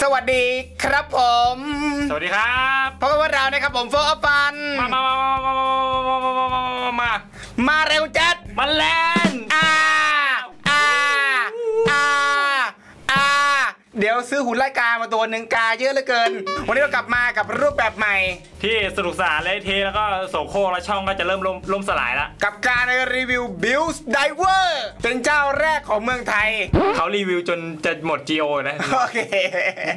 สวัสดีครับผม สวัสดีครับพบกับพวกเรานะครับผมโฟร์ฟันมามามามามามามามามามามาเร็วจัด มาแลน เดี๋ยวซื้อหุ่นไล่กามาตัวหนึ่งกาเยอะเหลือเกิน วันนี้เรากลับมากับรูปแบบใหม่ ที่สนุกสนานเลยเทแล้วก็โสโครกและช่องก็จะเริ่มล่มล่มสลายละกับการรีวิว Bills Diver เป็นเจ้าแรกของเมืองไทย เขารีวิวจนจะหมด GO นะโอเค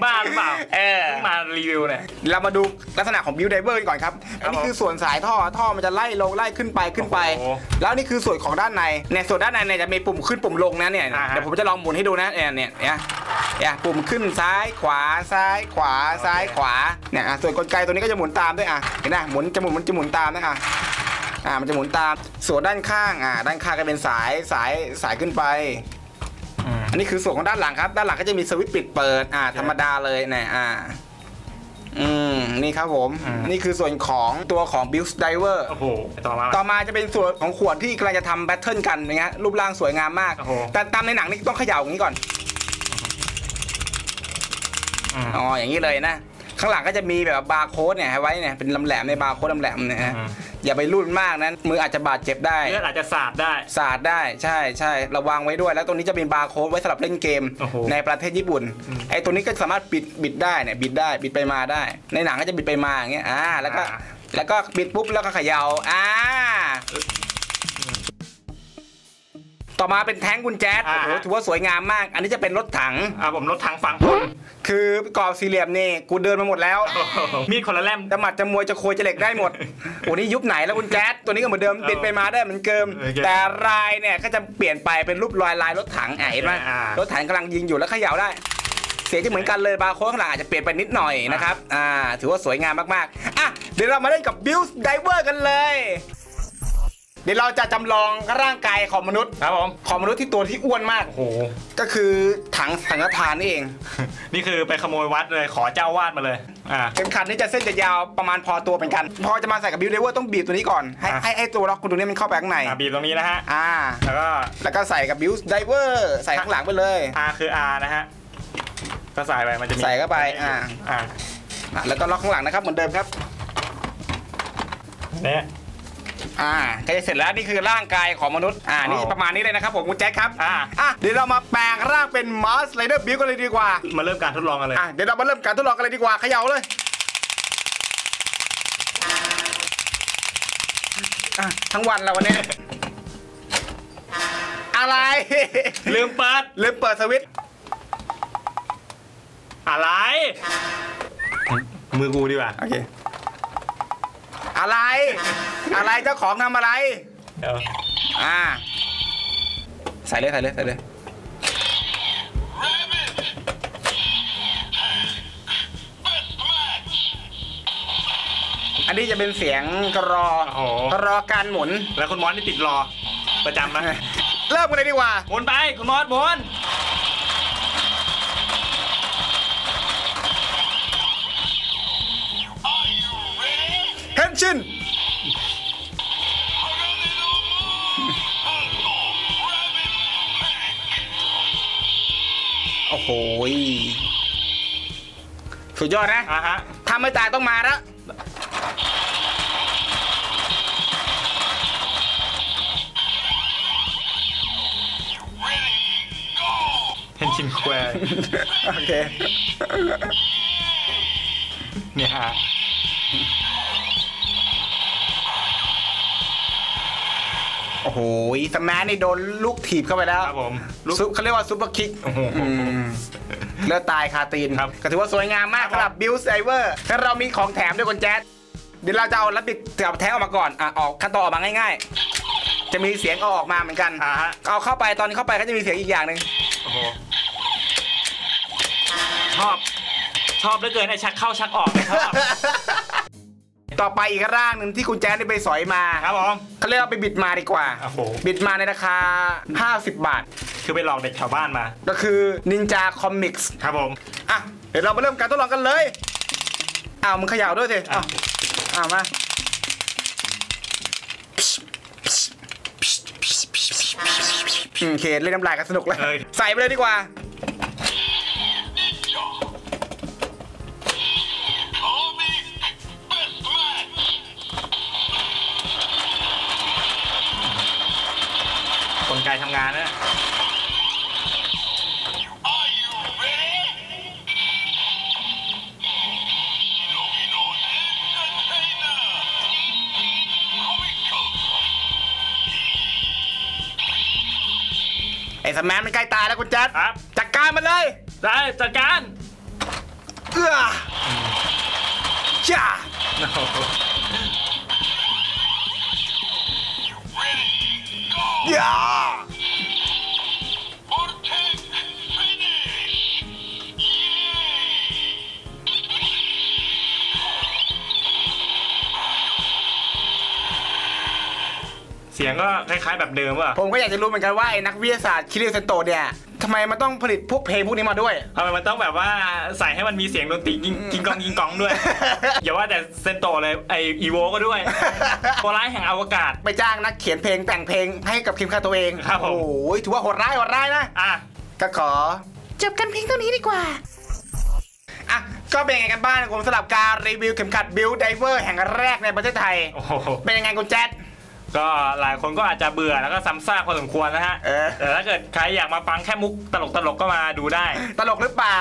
บ้าหรือเปล่าเออเพิ่งมารีวิวเนี่ยเรามาดูลักษณะของ Build Diver กันก่อนครับครัอันบนี้ผมคือส่วนสายท่อท่อมันจะไล่ลงไล่ขึ้นไปขึ้นไปโอ้โหแล้วนี่คือส่วนของด้านในเนี่ยส่วนด้านในเนี่ยจะมีปุ่มขึ้นปุ่มลงนะเนี่ยอ่าฮะเดี๋ยวผมจะลองหมุนให้ดูนะเนี่ยเนี่ย เนี่ยเนี่ยปุ่มขึ้นซ้ายขวาซ้ายขวาซ้ายขวาเนี่ยอะส่วนกลไกตัวนี้ก็จะหมุนตามด้วยอะเห็นไหมหมุนจะหมุนมันจะหมุนตามนะอะอ่ามันจะหมุนตามส่วนด้านข้างอ่าด้านข้างก็เป็นสายสายสายขึ้นไปอืมอันนี้คือส่วนของด้านหลังครับ ด้านหลังก็จะมีสวิตช์ปิดเปิดอ่า ธรรมดาเลยเนี่ยอ่าอืมนี่ครับผมอืมนี่คือส่วนของตัวของ Build Diver โอ้โหต่อมาต่อมาจะเป็นส่วนของขวดที่กำลังจะทำแบทเทิลกันนะฮะรูปร่างสวยงามมากโอ้โหแต่ตามในหนังนี่ต้องเขย่าอย่างนี้ก่อน อืมอ๋ออย่างนี้เลยนะ ข้างหลังก็จะมีแบบบาร์โค้ดเนี่ยให้ไว้เนี่ยเป็นลำแหลมในบาร์โค้ดลำแหลมเนี่ยฮะอืมอย่าไปรุ่นมากนะมืออาจจะบาดเจ็บได้เลือดอาจจะสาดได้สาดได้ใช่ใช่ระวังไว้ด้วย แล้วตรงนี้จะเป็นบาร์โค้ดไว้สำหรับเล่นเกมโอ้โหในประเทศญี่ปุ่นอืมไอ้ตัวนี้ก็สามารถบิดบิดได้เนี่ยบิดได้บิดไปมาได้ ในหนังก็จะบิดไปมาอย่างเงี้ยอ่าแล้วก็อ่าแล้วก็บิดปุ๊บแล้วก็เขย่าอ่า ต่อมาเป็นแท้งกุญแจโอ้โหถือว่าสวยงามมาก อันนี้จะเป็นรถถังอ่าผมรถถังฝังคนคือกรอบสี่เหลี่ยมนี่กูเดินมาหมดแล้วโอ้โหมีดคนละเล่มจะหมัดจะมวยจะโคยจะเหล็กได้หมดโอ้นี่ยุคไหนแล้วคุณแจ๊ดตัวนี้ก็เหมือนเดิมเออบิดไปมาได้เหมือนเดิมโอเคแต่ลายเนี่ยก็จะเปลี่ยนไปเป็นรูปรอยลายรถถังอะเห็นไหมอ่ารถถังกำลังยิงอยู่แล้วเขย่าได้เสียงจะเหมือนกันเลยบาร์โค้ดข้างหลังอาจจะเปลี่ยนไปนิดหน่อยนะครับอ่าถือว่าสวยงามมากๆอะเดี๋ยวเรามาเล่นกับ Build Diver กันเลย เดี๋ยวเราจะจำลองร่างกายของมนุษย์ครับผมของมนุษย์ที่ตัวที่อ้วนมากโอ้โหก็คือถังสังฆทานนี่เอง นี่คือไปขโมยวัดเลยขอเจ้าวาดมาเลยอ่าเข็มขัดนี่จะเส้นจะยาวประมาณพอตัวเหมือนกัน พอจะมาใส่กับบิวเดเวอร์ต้องบีบตัวนี้ก่อน ให้อะให้ให้ตัวล็อกคุณตัวนี้มันเข้าไปข้างในอ่าบีบตรงนี้นะฮะอ่าแล้วก็แล้วก็ใส่กับบิวไดเวอร์ใส่ข้างหลังไปเลย R คือ R นะฮะก็ใส่ไปมันจะมีใส่เข้าไปอ่าอ่าอะแล้วก็ล็อกข้างหลังนะครับเหมือนเดิมครับเนี่ย อ่าก็จะเสร็จแล้วนี่คือร่างกายของมนุษย์อ่านี่อ๋อประมาณนี้เลยนะครับผมคุณแจ็คครับอ่าอะเดี๋ยวเรามาแปลงร่างเป็นมาสไลเดอร์บิวกันเลยดีกว่ามาเริ่มการทดลองกันเลยอะเดี๋ยวเรามาเริ่มการทดลองกันเลยดีกว่าเขย่าเลยอะทั้งวันแล้ววันนี้อะไรลืมเปิดลืมเปิดสวิตช์อะไร มือกูดีกว่าโอเค อะไร อะไรเจ้าของทำอะไรเดี๋ยวอ่า ใส่เลยใส่เลยใส่เลยอันนี้จะเป็นเสียงกรอโอ้โหกรอการหมุน แล้วคุณมอสนี่ติดรอประจำนะเริ่มกันเลยดีกว่าหมุนไปคุณมอสหมุน attention! Ôi hồi Sụt giọt á À hả Thăm mới tài tông mà đó Henshin Square Ok เนี่ยฮะ โอ้โหสแมนนี่โดนลูกถีบเข้าไปแล้วครับผมลูกซุปเขาเรียกว่าซุปเปอร์คิกโอ้โหเลือดตายคาตีนครับก็ถือว่าสวยงามมากครับสำหรับบิลไซเวอร์แล้วเรามีของแถมด้วยคนแจ๊ดเดี๋ยวเราจะเอาลับบิดกับแท้งออกมาก่อนอะออกขั้นตอนออกมาง่าย ๆ จะมีเสียงเอาออกมาเหมือนกันอะฮะเอาเข้าไปตอนนี้เข้าไปก็จะมีเสียงอีกอย่างหนึ่งโอ้โหชอบชอบเหลือเกินไอ้ชักเข้าชักออกเนี่ยชอบ ต่อไปอีกร่างหนึ่งที่คุณแจ๊ดได้ไปสอยมาครับผมเขาเรียกว่าไปบิดมาดีกว่า โอ้โห บิดมาในราคา 50 บาท คือไปหลอกเด็กแถวบ้านมา ก็คือนินจาคอมิกส์ครับผม อะ เดี๋ยวเรามาเริ่มการทดลองกันเลยอ้าวมึงเขย่าด้วยสิอ้าวอ้าวมาอืมโอเคเล่นน้ำลายกันสนุกเลย เออใส่ไปเลยดีกว่า สแมนมันใกล้ตายแล้วคุณแจ๊ดครับ จัดการมันเลยได้จัดการเอื้อจ้าอย่า สียงก็คล้ายๆแบบเดิมว่ะผมก็อยากจะรู้เหมือนกันว่าไอ้นักวิทยาศาสตร์คิริวเซนโตเนี่ยทำไมมันต้องผลิตพวกเพลงพวกนี้มาด้วยทำไมมันต้องแบบว่าใส่ให้มันมีเสียงดนตรียิงกิงกองยิงกองด้วย อย่าว่าแต่เซนโตเลยไออีโวก็ด้วยตัวร้ายแห่งอวกาศ ไปจ้างนักเขียนเพลงแต่งเพลงให้กับทีมค่าตัวเองครับผมโอ้ยถือว่าโหดร้ายโหดร้ายนะอะก็ขอจบกันเพียงเท่านี้ดีกว่าอะก็เป็นยังไงกันบ้างผมสำหรับการรีวิวเข็มขัดบิลไดเวอร์แห่งแรกในประเทศไทยโอ้โหเป็นยังไงคุณแจ๊ด ก็หลายคนก็อาจจะเบื่อแล้วก็ซ้ำซากพอสมควรนะฮะเออแต่ถ้าเกิดใครอยากมาฟังแค่มุกตลกตลกๆก็มาดูได้ ตลกหรือเปล่า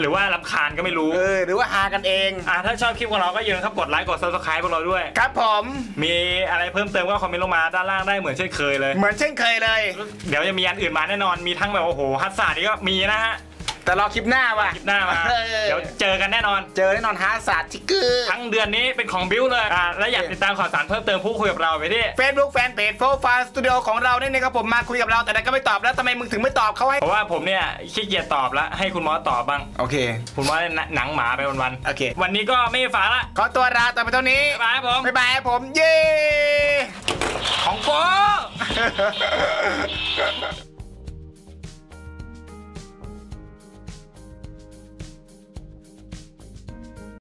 หรือว่าลำคาญก็ไม่รู้ เออ หรือว่าฮากันเองอะถ้าชอบคลิปของเราก็อย่าลืมครับกดไลค์กด subscribe พวกเราด้วย ครับผม มีอะไรเพิ่มเติมก็คอมเมนต์ลงมาด้านล่างได้เหมือนเช่นเคยเลย เหมือนเช่นเคยเลย เดี๋ยวจะมีอันอื่นมาแน่นอน มีทั้งแบบโอ้โหฮัตสานี่ก็มีนะฮะ แต่รอคลิปหน้าว่ะคลิปหน้ามาเออเดี๋ยวเจอกันแน่นอน เจอแน่นอนฮาศาสตร์ทิกเกอร์ทั้งเดือนนี้เป็นของบิวเลยอะและอยากติดตามข่าวสารเพิ่มเติมพูดคุยกับเราไปที่เฟซบุ๊กแฟนเพจโฟร์ฟาสตูดิโอของเราเนี่ยนะครับผมมาคุยกับเราแต่ก็ไม่ตอบแล้วทำไมมึงถึงไม่ตอบเขาให้ เพราะว่าผมเนี่ยขี้เกียจตอบแล้วให้คุณหมอตอบบ้าง โอเค คุณหมอเนี่ยหนังหมาไปวันโอเคๆวันนี้ก็ไม่มีฝาละ ขอตัวลาต่อไปเท่านี้ บ๊ายบายครับผมบ๊ายบายครับผม เย้ ของโฟ